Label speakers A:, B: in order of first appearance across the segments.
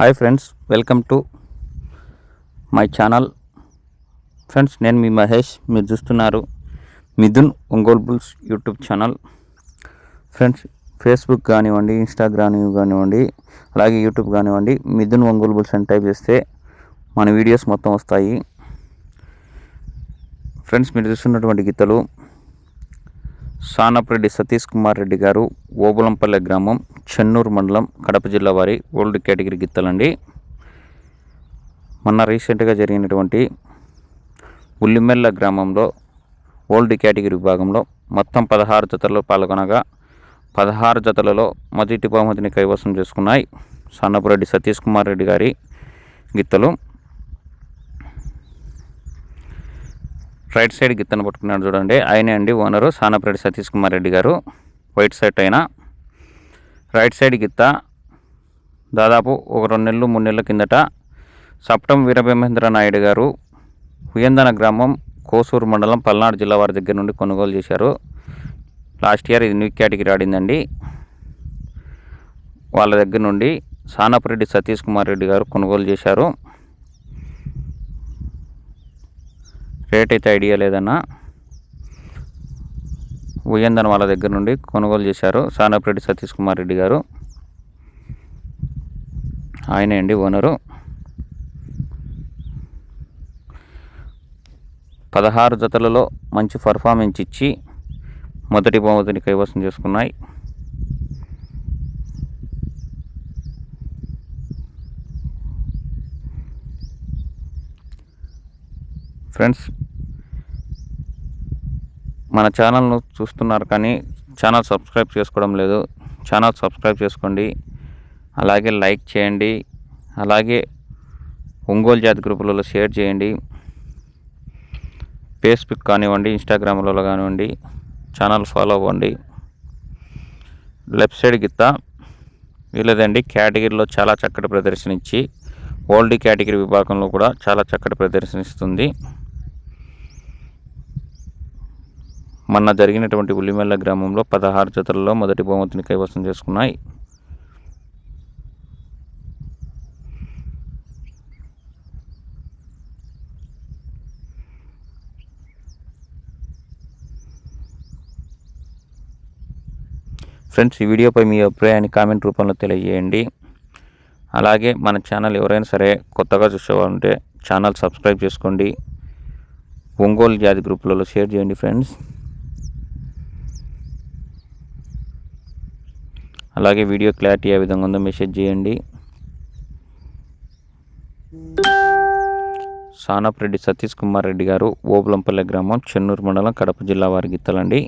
A: Hi friends welcome to my channel. Friends నేను మీ మహేష్ మీరు చూస్తున్నారు Mithun Ongole bulls YouTube channel. Friends Facebook కానివ్వండి ఇన్స్టాగ్రామ్ కానివ్వండి అలాగే యూట్యూబ్ కానివ్వండి మిథున్ ఒంగోల్ బుల్స్ అని టైప్ చేస్తే మన వీడియోస్ మొత్తం వస్తాయి. ఫ్రెండ్స్ మీరు చూస్తున్నటువంటి గీతలు సానపరెడ్డి సతీష్ కుమార్ రెడ్డి గారు ఓబులంపల్లె గ్రామం చెన్నూరు మండలం కడప జిల్లా వారి ఓల్డ్ కేటగిరీ గిత్తలండి. మొన్న రీసెంట్గా జరిగినటువంటి ఉల్లిమెల్ల గ్రామంలో ఓల్డ్ కేటగిరీ విభాగంలో మొత్తం పదహారు జతల్లో పాల్గొనగా పదహారు జతలలో మొదటి బహుమతిని కైవసం చేసుకున్నాయి సన్నపురెడ్డి సతీష్ కుమార్ రెడ్డి గారి గిత్తలు. రైట్ సైడ్ గిత్తను పట్టుకున్నాడు చూడండి. ఆయనే అండి owner Sanapareddy Satish Kumar Reddy garu. White side అయిన. రైట్ సైడ్ గిత్త. దాదాపు ఒక రెండు నెలలు మూడు నెలల కిందట సప్టం వీరభీమేంద్ర నాయుడు గారు ఉయందన గ్రామం కోసూరు మండలం పల్నాడు జిల్లా వారి దగ్గర నుండి కొనుగోలు చేశారు. లాస్ట్ ఇయర్ ఇది న్యూ కేటగిరీ ఆడిందండి. వాళ్ళ దగ్గర నుండి సానపరెడ్డి సతీష్ కుమార్ రెడ్డి గారు కొనుగోలు చేశారు. రేట్ అయితే ఐడియా లేదన్నా ఉయ్యందన్ వాళ్ళ దగ్గర నుండి కొనుగోలు చేశారు. సానపరెడ్డి సతీష్ కుమార్ రెడ్డి గారు. ఆయనే అండి ఓనరు పదహారు జతలలో మంచి పర్ఫార్మెన్స్ ఇచ్చి మొదటి బహుమతిని కైవసం చేసుకున్నాయి. ఫ్రెండ్స్ మన ఛానల్ను చూస్తున్నారు కానీ ఛానల్ సబ్స్క్రైబ్ చేసుకోవడం లేదు. ఛానల్ సబ్స్క్రైబ్ చేసుకోండి. అలాగే లైక్ చేయండి. అలాగే ఒంగోలు జాతి గ్రూపులలో షేర్ చేయండి. ఫేస్బుక్ కానివ్వండి ఇన్స్టాగ్రామ్లలో కానివ్వండి ఛానల్ ఫాలో అవ్వండి. లెఫ్ట్ సైడ్ గిత్త వీళ్ళదండి కేటగిరీలో చాలా చక్కటి ప్రదర్శన ఇచ్చి ఓల్డ్ కేటగిరీ విభాగంలో కూడా చాలా చక్కటి ప్రదర్శన ఇస్తుంది మొన్న జరిగినటువంటి ఉల్లిమెల్ల గ్రామంలో పదహారు జతలలో మొదటి బహుమతిని కైవసం చేసుకున్నాయి. ఫ్రెండ్స్ ఈ వీడియోపై మీ అభిప్రాయాన్ని కామెంట్ రూపంలో తెలియజేయండి. అలాగే మన ఛానల్ ఎవరైనా సరే కొత్తగా చూసేవాళ్ళంటే ఛానల్ సబ్స్క్రైబ్ చేసుకోండి. ఒంగోలు జాతి గ్రూపులలో షేర్ చేయండి ఫ్రెండ్స్. అలాగే వీడియో క్లారిటీ ఏ విధంగా ఉందో మెసేజ్ చేయండి. సానాప్రెడ్డి సతీష్ కుమార్ రెడ్డి గారు ఓబులంపల్లె గ్రామం చెన్నూరు మండలం కడప జిల్లా వారి గిత్తలండి.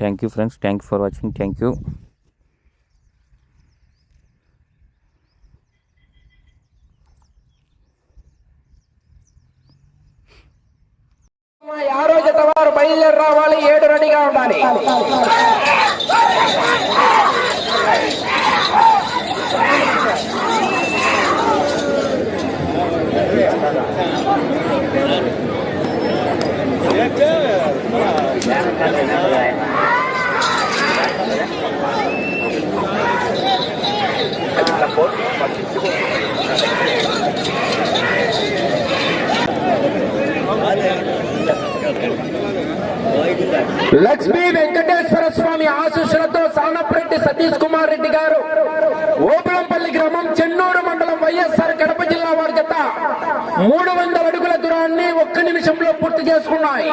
A: Thank you friends thank you for watching
B: thank you వారు బయలుదేరి రావాలి ఏడు రెడీగా ఉండాలి లక్ష్మీ వెంకటేశ్వర స్వామి ఆశీస్సులతో సానప్రెడ్డి సతీష్ కుమార్ రెడ్డి గారు ఓపులంపల్లి గ్రామం చెన్నూరు మండలం వైఎస్ఆర్ కడప జిల్లా వారి జత మూడు వందల అడుగుల దూరాన్ని ఒక్క నిమిషంలో పూర్తి చేసుకున్నాయి.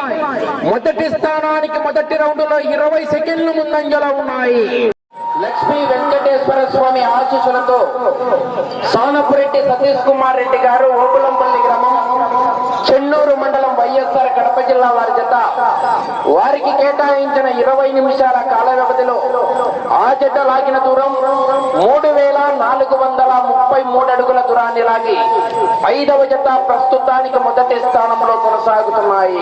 B: మొదటి స్థానానికి మొదటి రౌండ్లో ఇరవై సెకండ్లు ముందంజలో ఉన్నాయి. లక్ష్మీ వెంకటేశ్వర స్వామి ఆశీస్సులతో సానపురెడ్డి సతీష్ కుమార్ రెడ్డి గారు ఓపులంపల్లి గ్రామం చెన్నూరు మండలం వైఎస్ఆర్ కడప జిల్లా వారి జత. వారికి కేటాయించిన ఇరవై నిమిషాల కాల వ్యవధిలో ఆ జత లాగిన దూరం మూడు వేల నాలుగు వందల ముప్పై మూడు అడుగుల దూరాన్ని లాగి ఐదవ జత ప్రస్తుతానికి మొదటి స్థానంలో కొనసాగుతున్నాయి.